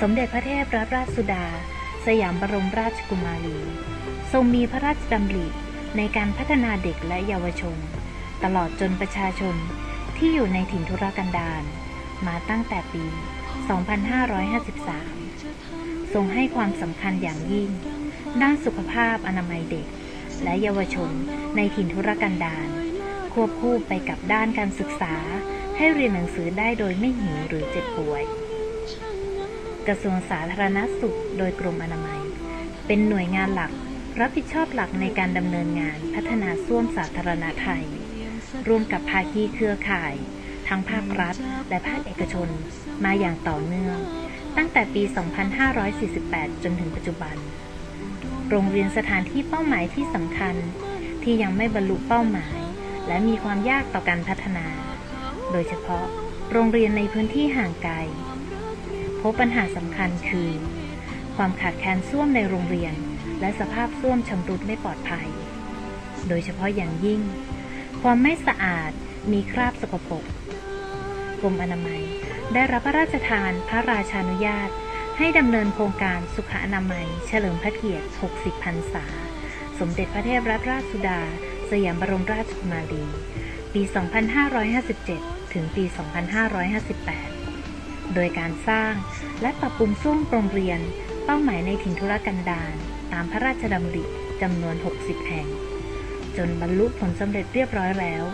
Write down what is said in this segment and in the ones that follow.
สมเด็จพระเทพรัตนราชสุดา สยามบรมราชกุมารี ทรงมีพระราชดำริในการพัฒนาเด็กและเยาวชน ตลอดจนประชาชนที่อยู่ในถิ่นทุรกันดารมาตั้งแต่ปี 2553 ทรงให้ความสำคัญอย่างยิ่ง ด้านสุขภาพอนามัยเด็ก และเยาวชนในถิ่นทุรกันดารควบคู่ไปกับด้านการศึกษาให้เรียนหนังสือได้โดยไม่หิวหรือเจ็บป่วย กระทรวงสาธารณสุข โดยกรมอนามัย เป็นหน่วยงานหลัก รับผิดชอบหลักในการดำเนินงานพัฒนาส้วมสาธารณะไทย ร่วมกับภาคีเครือข่าย ทั้งภาครัฐ และภาคเอกชน มาอย่างต่อเนื่อง ตั้งแต่ปี 2548 จนถึงปัจจุบัน โรงเรียนสถานที่เป้าหมายที่สำคัญ ที่ยังไม่บรรลุเป้าหมาย และมีความยากต่อการพัฒนา โดยเฉพาะ โรงเรียนในพื้นที่ห่างไกล พบปัญหาสำคัญคือ ความขาดแคลนส้วมในโรงเรียน และสภาพส้วมชำรุดไม่ปลอดภัย โดยเฉพาะอย่างยิ่ง ความไม่สะอาดมีคราบสกปรกกรมอนามัย ได้รับพระราชทานพระราชานุญาต ให้ดำเนินโครงการสุขอนามัย เฉลิมพระเกียรติ 60 พรรษา สมเด็จพระเทพรัตนราชสุดา สยามบรมราชกุมารี ปี 2557 ถึงปี 2558 โดยการสร้างและปรับปรุงส้วมโรงเรียน เป้าหมายในถิ่นธุรกันดารตามพระราชดำริจำนวน 60 แห่ง จนบรรลุผลสำเร็จเรียบร้อยแล้ว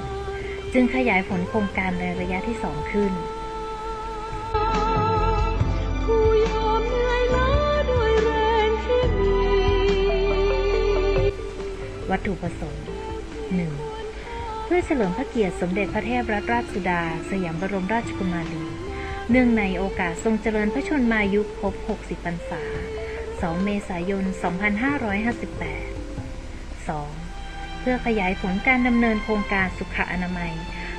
จึงขยายผลโครงการในระยะที่ 2 ขึ้นวัตถุประสงค์ 1. เพื่อเฉลิมพระเกียรติสมเด็จพระเทพรัตนราชสุดา สยามบรมราชกุมารี เนื่องในโอกาสทรงเจริญพระชนมายุครบ 60 พรรษา 2 เมษายน 2558 2. เพื่อขยายผลการดำเนินโครงการสุขอนามัย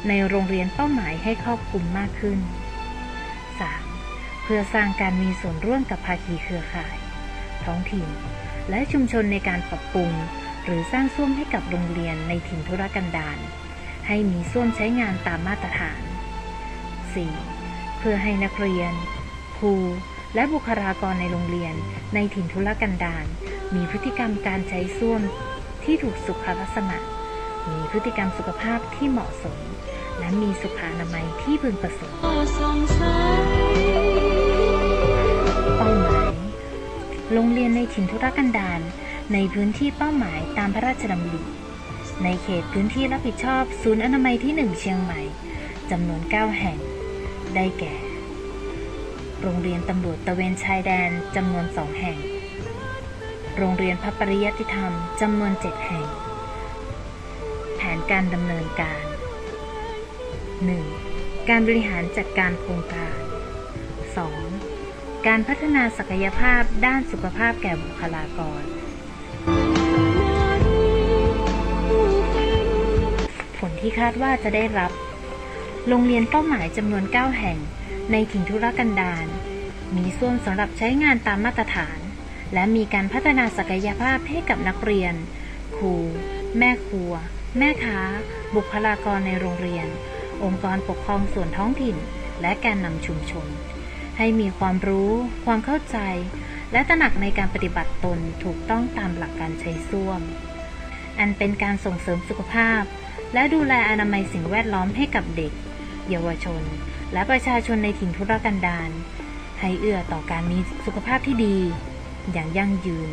ในโรงเรียนเป้าหมายให้ครอบคลุมมากขึ้น 3. เพื่อสร้างการมีส่วนร่วมกับภาคีเครือข่าย ท้องถิ่น และชุมชนในการปรับปรุง หรือสร้างส้วมให้กับโรงเรียนในถิ่นธุรกันดารให้มีส้วมใช้งานตามมาตรฐาน 4. เพื่อให้นักเรียน ครู และบุคลากรในโรงเรียน ในถิ่นธุรกันดารมีพฤติกรรมการใช้ส้วมที่ถูกสุขลักษณะ มีพฤติกรรมสุขภาพที่เหมาะสม และมีสุขอนามัยที่พึงประสงค์เป้าหมาย โรงเรียนในถิ่นธุรกันดารในพื้นที่เป้าหมายตามพระราชดำริในเขตพื้นที่รับผิดชอบ ศูนย์อนามัยที่ 1 เชียงใหม่จำนวน 9 แห่ง ได้แก่ โรงเรียนตำรวจตะเวนชายแดนจำนวน2แห่ง โรงเรียนพระปริยติธรรมจำนวน7แห่ง แผนการดำเนินการ 1. การบริหารจัดการโครงการ 2. การพัฒนาศักยภาพด้านสุขภาพแก่บุคลากร ผลที่คาดว่าจะได้รับ โรงเรียนเป้าหมายจำนวน 9 แห่ง ในถิ่นธุรกันดาร มีส้วมสำหรับใช้งานตามมาตรฐาน และมีการพัฒนาศักยภาพให้กับนักเรียน ครู แม่ครัว แม่ค้า บุคลากรในโรงเรียน องค์กรปกครองส่วนท้องถิ่น และแกนนำชุมชน ให้มีความรู้ ความเข้าใจ และตระหนักในการปฏิบัติตนถูกต้องตามหลักการใช้ส้วม อันเป็นการส่งเสริมสุขภาพและดูแลอนามัยสิ่งแวดล้อมให้กับเด็ก เยาวชน และประชาชนในถิ่นทุรกันดารให้เอื้อต่อการมีสุขภาพที่ดี อย่างยั่งยืน